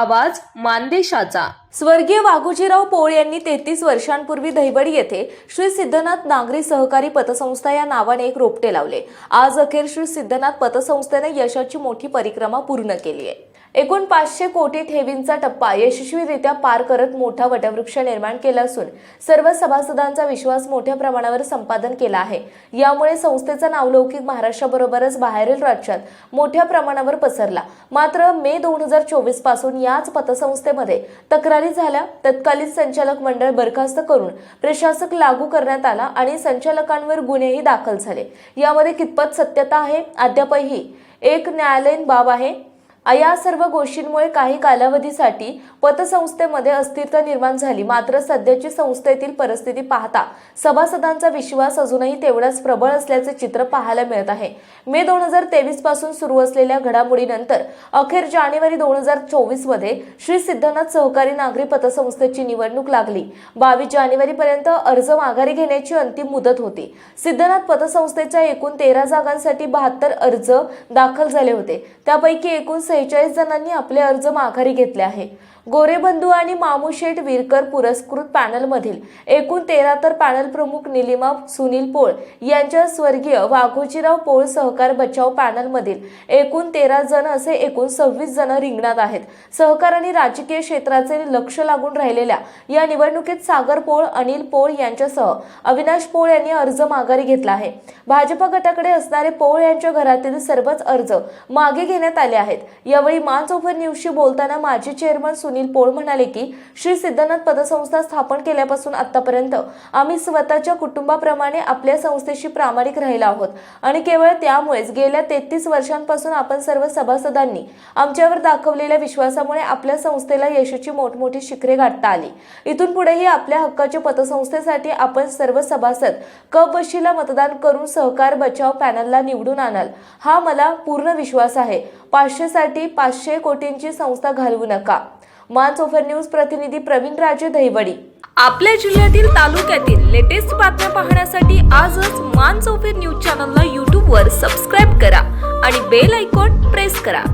आवाज मानदेशाचा. स्वर्गीय वाघोजीराव पोळ यांनी तेहतीस वर्षांपूर्वी दहिवडी येथे श्री सिद्धनाथ नागरी सहकारी पतसंस्था या नावाने एक रोपटे लावले. आज अखेर श्री सिद्धनाथ पतसंस्थेने यशाची मोठी परिक्रमा पूर्ण केली आहे. एकूण पाचशे कोटी ठेवींचा टप्पा यशस्वीरित्या पार करत मोठा वटवृक्ष निर्माण केला असून सर्व सभासदांचा विश्वास मोठ्या प्रमाणावर संपादन केला आहे. यामुळे संस्थेचा नावलौकिक महाराष्ट्राबरोबरच बाहेरील राज्यात मोठ्या प्रमाणावर पसरला. मात्र मे दोन हजार चोवीसपासून याच पतसंस्थेमध्ये तक्रारी झाल्या. तत्कालीन संचालक मंडळ बरखास्त करून प्रशासक लागू करण्यात आला आणि संचालकांवर गुन्हेही दाखल झाले. यामध्ये कितपत सत्यता आहे? अद्यापही एक न्यायालयीन बाब आहे. या सर्व गोष्टींमुळे काही कालावधीसाठी पतसंस्थेमध्ये अस्थिरता निर्माण झाली. मात्र सध्याची संस्थेतील परिस्थिती पाहता सभासदांचा विश्वास अजूनही तेवढाच प्रबळ असल्याचे चित्र पाहायला मिळत आहे. मे दोन हजार तेवीसपासून सुरू असलेल्या घडामोडीनंतर अखेर जानेवारी दोन हजार चोवीसमध्ये श्री सिद्धनाथ सहकारी नागरी पतसंस्थेची निवडणूक लागली. बावीस जानेवारी पर्यंत अर्ज माघारी घेण्याची अंतिम मुदत होती. सिद्धनाथ पतसंस्थेच्या एकूण तेरा जागांसाठी बहात्तर अर्ज दाखल झाले होते. त्यापैकी एकूण सेहेचाळीस जणांनी आपले अर्ज माघारी घेतले आहे. गोरेबंधू आणि मामूशेठ विरकर पुरस्कृत पॅनलमधील एकूण तेरा तर पॅनल प्रमुख निलिमा सुनील पोळ यांच्या स्वर्गीय वाघोजीराव पोळ सहकार बचाव पॅनलमधील एकूण तेरा जण असे एकूण सव्वीस जण रिंगणात आहेत. सहकार आणि राजकीय क्षेत्राचे लक्ष लागून राहिलेल्या या निवडणुकीत सागर पोळ अनिल पोळ यांच्यासह अविनाश पोळ यांनी अर्ज माघारी घेतला आहे. भाजप गटाकडे असणारे पोळ यांच्या घरातील सर्वच अर्ज मागे घेण्यात आले आहेत. यावेळी माच ओव्हर न्यूजशी बोलताना माजी चेअरमन सुनील पोळ म्हणाले की श्री सिद्धनाथ पतसंस्था स्थापन केल्यापासून आतापर्यंत आम्ही स्वतःच्या कुटुंबाप्रमाणे आपल्या संस्थेशी प्रामाणिक राहिलो आहोत. आणि केवळ त्यामुळेच गेल्या तेहतीस वर्षांपासून आपण सर्व सभासदांनी आमच्यावर दाखवलेल्या विश्वासामुळे आपल्या संस्थेला यशाची मोठमोठी शिखरे गाठता आली. इथून पुढेही आपल्या हक्काच्या पतसंस्थेसाठी आपण सर्व सभासद कपशीला मतदान करून सहकार बचाव पॅनलला निवडून आणाल हा मला पूर्ण विश्वास आहे. पाचशे साठी पाचशे कोटींची संस्था घालवू नका. मान ओफर न्यूज प्रतिनिधी प्रवीण राजे दहिवडी आपल्या जिल्ह्यातील तालुक्यातील लेटेस्ट बातम्या पाहण्यासाठी आजच मान चौफेर न्यूज चॅनलला यूट्यूबवर सबस्क्राईब करा आणि बेल आयकॉन प्रेस करा.